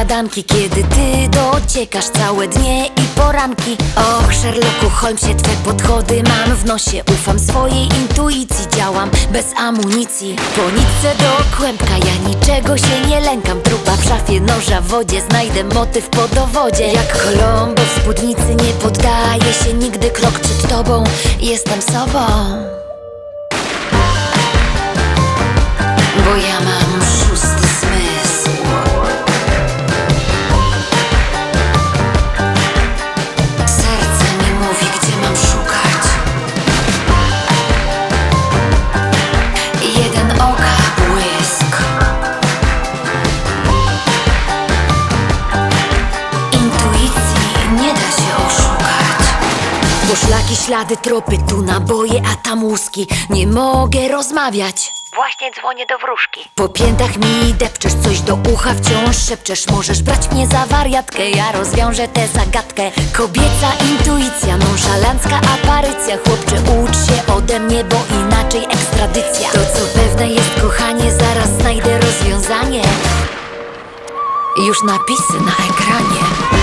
układanki Kiedy ty dociekasz całe dnie i poranki. Och, Sherlocku Holmesie, twe podchody mam w nosie. Ufam swojej intuicji, działam bez amunicji. Po nitce do kłębka, ja niczego się nie lękam. Trupa w szafie, noża w wodzie, znajdę motyw po dowodzie. Jak Kolombo w spódnicy, nie poddaję się nigdy Krok przed tobą, jestem sobą. Bo ja mam Poszlaki, ślady, tropy, tu naboje, a tam łuski. Nie mogę rozmawiać. Właśnie dzwonię do wróżki. po piętach mi depczesz coś do ucha, wciąż szepczesz. Możesz brać mnie za wariatkę, ja rozwiążę tę zagadkę. Kobieca intuicja, nonszalancka aparycja. Chłopcze, ucz się ode mnie, bo inaczej ekstradycja. To co pewne jest, kochanie, zaraz znajdę rozwiązanie. Już napisy na ekranie